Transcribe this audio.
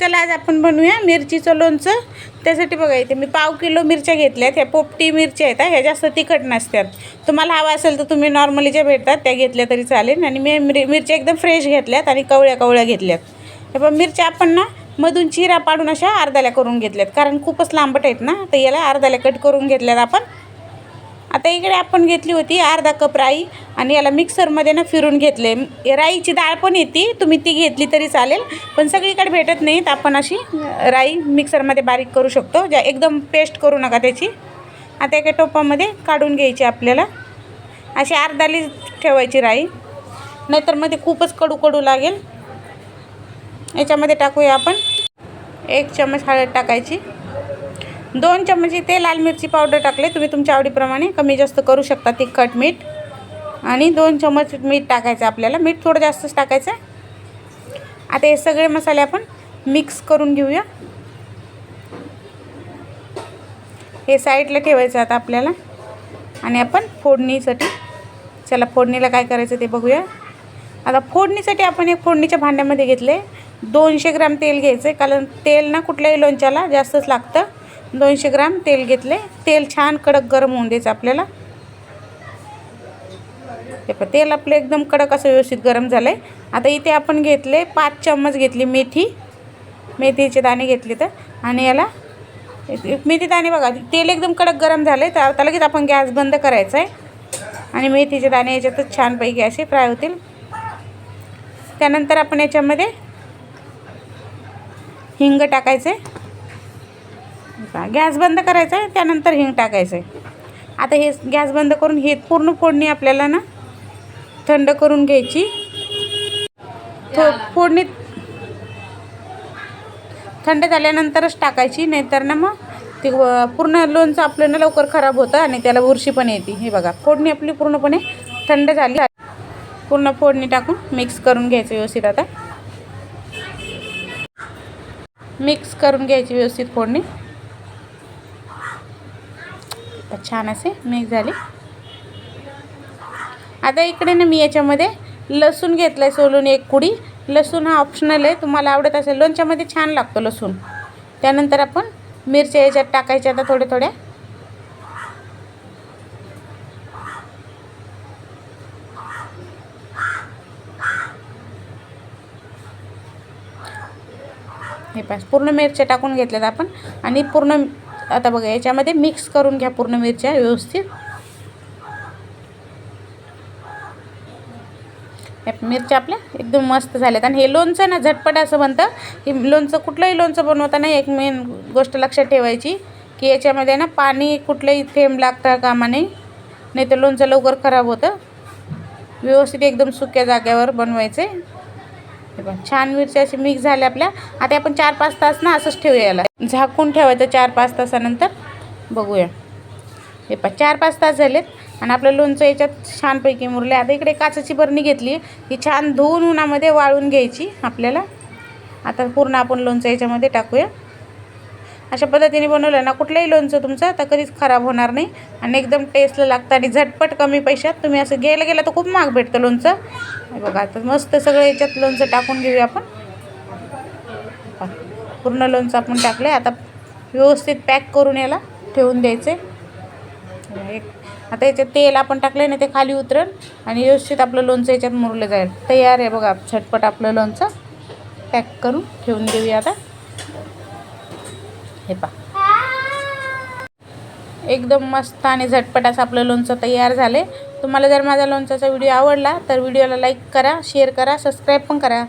चला आज आपण बनवूया मिरचीचं लोणचं. त्यासाठी बघा इथे मी पाव किलो मिरच्या घेतल्यात. ह्या पोपटी मिरच्या आहेत ह्या जास्त तिखट नसतात. तुम्हाला हवा असेल तर तुम्ही नॉर्मली ज्या भेटतात त्या घेतल्या तरी चालेल. आणि मी मिर मिरच्या एकदम फ्रेश घेतल्यात आणि कवळ्या कवळ्या घेतल्यात. हे पण मिरच्या आपण ना मधून चिरा पाडून अशा अर्ध्याला करून घेतल्यात. कारण खूपच लांबट आहेत ना तर याला अर्ध्याला कट करून घेतल्यात आपण. आता इकडे आपण घेतली होती अर्धा कप राई आणि याला मिक्सरमध्ये ना फिरून घेतले. राईची डाळ पण येते तुम्ही ती घेतली तरी चालेल. पण सगळीकडे भेटत नाही तर आपण अशी राई मिक्सरमध्ये बारीक करू शकतो. ज्या एकदम पेस्ट करू नका त्याची. आता एका टोपामध्ये काढून घ्यायची आपल्याला. अशी अर्धाली ठेवायची राई. नाहीतरमध्ये खूपच कडू कडू लागेल. याच्यामध्ये टाकूया आपण. एक चम्मच हळद टाकायची. दोन चमचे ते लाल मिरची पावडर टाकले. तुम्ही तुमच्या आवडीप्रमाणे कमी जास्त करू शकता तिखट मीठ. आणि दोन चमच मीठ टाकायचं आपल्याला. मीठ थोडं जास्तच टाकायचं आता हे सगळे मसाले आपण मिक्स करून घेऊया. हे साईडला ठेवायचं आता आपल्याला. आणि आपण फोडणीसाठी चला फोडणीला काय करायचं ते बघूया. आता फोडणीसाठी आपण एक फोडणीच्या भांड्यामध्ये घेतले. दोनशे ग्राम तेल घ्यायचं आहे कारण तेल ना कुठल्याही लोणच्याला जास्तच लागतं. दोनशे ग्राम तेल घेतले. तेल छान कडक गरम होऊन द्यायचं आपल्याला. हे पण तेल आपलं एकदम कडक असं व्यवस्थित गरम झालं आहे आता इथे आपण घेतले पाच चम्मच घेतली मेथी. मेथीचे दाणे घेतले तर. आणि याला मेथी दाणे बघा तेल एकदम कडक गरम झालं आहे तर आता लगेच आपण गॅस बंद करायचा आहे आणि मेथीचे दाणे याच्यातच छानपैकी असे फ्राय होतील. त्यानंतर आपण याच्यामध्ये हिंग टाकायचं आहे गॅस बंद करायचा आहे त्यानंतर हिंग टाकायचं आहे आता हे गॅस बंद करून हे पूर्ण फोडणी आपल्याला ना थंड करून घ्यायची. थो फोडणी थंड झाल्यानंतरच टाकायची नाहीतर ना मग ते पूर्ण लोणचं आपलं ना लवकर खराब होतं आणि त्याला बुरशी पण येते. हे बघा फोडणी आपली पूर्णपणे थंड झाली. पूर्ण फोडणी टाकून मिक्स करून घ्यायचं व्यवस्थित आता. मिक्स करून घ्यायची व्यवस्थित फोडणी. आता छान असे मिक्स झाले. आता इकडे ना मी याच्यामध्ये लसूण घेतलं आहे सोलून एक कुडी. लसूण हा ऑप्शनल आहे. तुम्हाला आवडत असेल लोणच्यामध्ये छान लागतो लसूण. त्यानंतर आपण मिरच्या याच्यात टाकायच्या आता थोड्या थोड्या. हे पास पूर्ण मिरच्या टाकून घेतल्यात आपण. आणि पूर्ण आता बघा याच्यामध्ये मिक्स करून घ्या पूर्ण मिरच्या व्यवस्थित. मिरच्या आपल्या एकदम मस्त झाल्यात. आणि हे लोणचं ना झटपट असं बनतं की लोणचं कुठलंही लोणचं बनवताना एक मेन गोष्ट लक्षात ठेवायची की याच्यामध्ये ना पाणी कुठलंही थेंब लागता कामा नाही नाही तर लोणचं लवकर खराब होतं. व्यवस्थित एकदम सुक्या जाग्यावर बनवायचे. हे पण छान मिरच्या असे मिक्स झाल्या आपल्या. आता आपण चार पाच तास ना असंच ठेवूया याला. झाकून ठेवायचं चार पाच तासानंतर. बघूया. हे पा चार पाच तास झालेत. आणि आपलं लोणचं याच्यात छानपैकी मुरले आता इकडे काचाची बरणी घेतली. ही छान धुवून उन्हामध्ये वाळून घ्यायची आपल्याला. आता पूर्ण आपण लोणचं याच्यामध्ये टाकूया. अशा पद्धतीने बनवलं ना कुठलंही लोणचं तुमचं आता कधीच खराब होणार नाही. आणि एकदम टेस्टला लागतं आणि झटपट कमी पैशात तुम्ही असं घ्यायला गेलं तर खूप महाग भेटतं लोणचं. बघा आता मस्त सगळं याच्यात लोणचं टाकून घेऊया आपण. पूर्ण लोणचं आपण टाकलं आता व्यवस्थित पॅक करून याला ठेवून द्यायचे. एक आता याच्यात तेल आपण टाकलं आहे ना ते खाली उतरण आणि व्यवस्थित आपलं लोणचं याच्यात मुरलं जाईल. तयार आहे बघा झटपट आपलं लोणचं. पॅक करून ठेवून देऊया आता. हे पा एकदम मस्त आणि झटपट असं आपलं लोणचं तयार झाले. तुम्हाला जर माझा लोणचाचा व्हिडिओ आवडला तर व्हिडिओला लाईक करा शेअर करा सबस्क्राईब पण करा.